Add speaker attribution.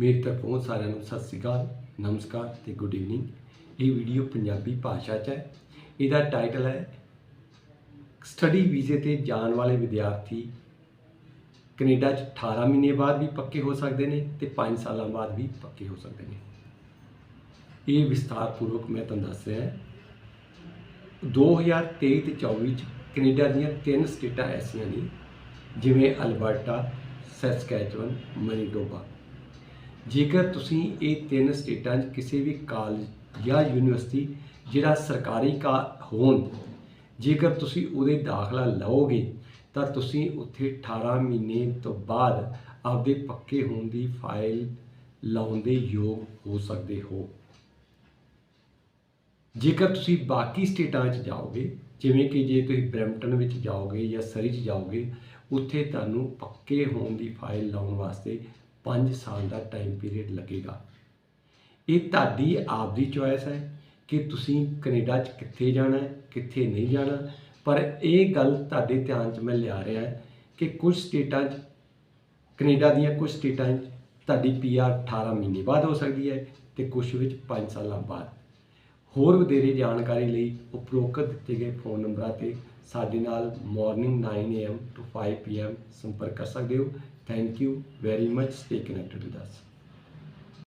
Speaker 1: ਮੇਰੀ ਤਰਫੋਂ ਸਾਰਿਆਂ ਨੂੰ ਸਤਿ ਸ੍ਰੀ ਅਕਾਲ, ਨਮਸਕਾਰ ਤੇ ਗੁੱਡ ਈਵਨਿੰਗ। ਇਹ ਵੀਡੀਓ ਪੰਜਾਬੀ ਭਾਸ਼ਾ 'ਚ ਹੈ। ਇਹਦਾ ਟਾਈਟਲ ਹੈ, ਸਟੱਡੀ ਵੀਜ਼ੇ ਤੇ ਜਾਣ ਵਾਲੇ ਵਿਦਿਆਰਥੀ ਕੈਨੇਡਾ 'ਚ 18 ਮਹੀਨੇ ਬਾਅਦ ਵੀ ਪੱਕੇ ਹੋ ਸਕਦੇ ਨੇ ਤੇ 5 ਸਾਲਾਂ ਬਾਅਦ ਵੀ ਪੱਕੇ ਹੋ ਸਕਦੇ ਨੇ। ਇਹ ਵਿਸਥਾਰਪੂਰਵਕ ਮੈਂ ਤੁਹਾਨੂੰ ਦੱਸ ਰਿਹਾ ਹਾਂ। 2023 ਤੇ 24 ਚ ਕੈਨੇਡਾ ਦੀਆਂ ਤਿੰਨ ਸਟੇਟਾਂ ਐਸੀਆਂ ਨੇ, ਜਿਵੇਂ ਅਲਬਰਟਾ, ਸੈਸਕੈਚੁਅਨ, ਮਨੀਟੋਬਾ। ਜੇਕਰ ਤੁਸੀਂ ਇਹ ਤਿੰਨ ਸਟੇਟਾਂ 'ਚ ਕਿਸੇ ਵੀ ਕਾਲਜ ਜਾਂ ਯੂਨੀਵਰਸਿਟੀ ਜਿਹੜਾ ਸਰਕਾਰੀ ਕਾ ਹੋਣ, ਜੇਕਰ ਤੁਸੀਂ ਉਹਦੇ ਦਾਖਲਾ ਲਓਗੇ, ਤਾਂ ਤੁਸੀਂ ਉੱਥੇ 18 ਮਹੀਨੇ ਤੋਂ ਬਾਅਦ ਆਪਦੇ ਪੱਕੇ ਹੋਣ ਦੀ ਫਾਈਲ ਲਾਉਣ ਦੇ ਯੋਗ ਹੋ ਸਕਦੇ ਹੋ। ਜੇਕਰ ਤੁਸੀਂ ਬਾਕੀ ਸਟੇਟਾਂ 'ਚ ਜਾਓਗੇ, ਜਿਵੇਂ ਕਿ ਜੇ ਤੁਸੀਂ ਬਰੈਂਪਟਨ ਵਿੱਚ ਜਾਓਗੇ ਜਾਂ ਸਰੀ 'ਚ ਜਾਓਗੇ, ਉੱਥੇ ਤੁਹਾਨੂੰ ਪੱਕੇ ਹੋਣ ਦੀ ਫਾਈਲ ਲਾਉਣ ਵਾਸਤੇ 5 ਸਾਲ ਦਾ ਟਾਈਮ ਪੀਰੀਅਡ ਲੱਗੇਗਾ। ਇਹ ਤੁਹਾਡੀ ਆਪ ਦੀ ਚੋਇਸ ਹੈ ਕਿ ਤੁਸੀਂ ਕੈਨੇਡਾ 'ਚ ਕਿੱਥੇ ਜਾਣਾ ਹੈ, ਕਿੱਥੇ ਨਹੀਂ ਜਾਣਾ। ਪਰ ਇਹ ਗੱਲ ਤੁਹਾਡੇ ਧਿਆਨ 'ਚ ਮੈਂ ਲਿਆ ਰਿਹਾ ਕਿ ਕੁਝ ਸਟੇਟਾਂ 'ਚ, ਕੈਨੇਡਾ ਦੀਆਂ ਕੁਝ ਸਟੇਟਾਂ 'ਚ ਤੁਹਾਡੀ ਪੀਆਰ 18 ਮਹੀਨੇ ਬਾਅਦ ਹੋ ਸਕਦੀ ਹੈ ਤੇ ਕੁਝ ਵਿੱਚ 5 ਸਾਲਾਂ ਬਾਅਦ। ਹੋਰ ਵਧੇਰੇ ਜਾਣਕਾਰੀ ਲਈ ਉਪਰੋਕਤ ਦਿੱਤੇ ਗਏ ਫੋਨ ਨੰਬਰਾਂ ਤੇ ਸਾਡੇ ਨਾਲ ਮਾਰਨਿੰਗ 9 ਟੂ to 5 PM ਸੰਪਰਕ ਕਰ ਸਕਦੇ ਹੋ। Thank you very much stay connected with us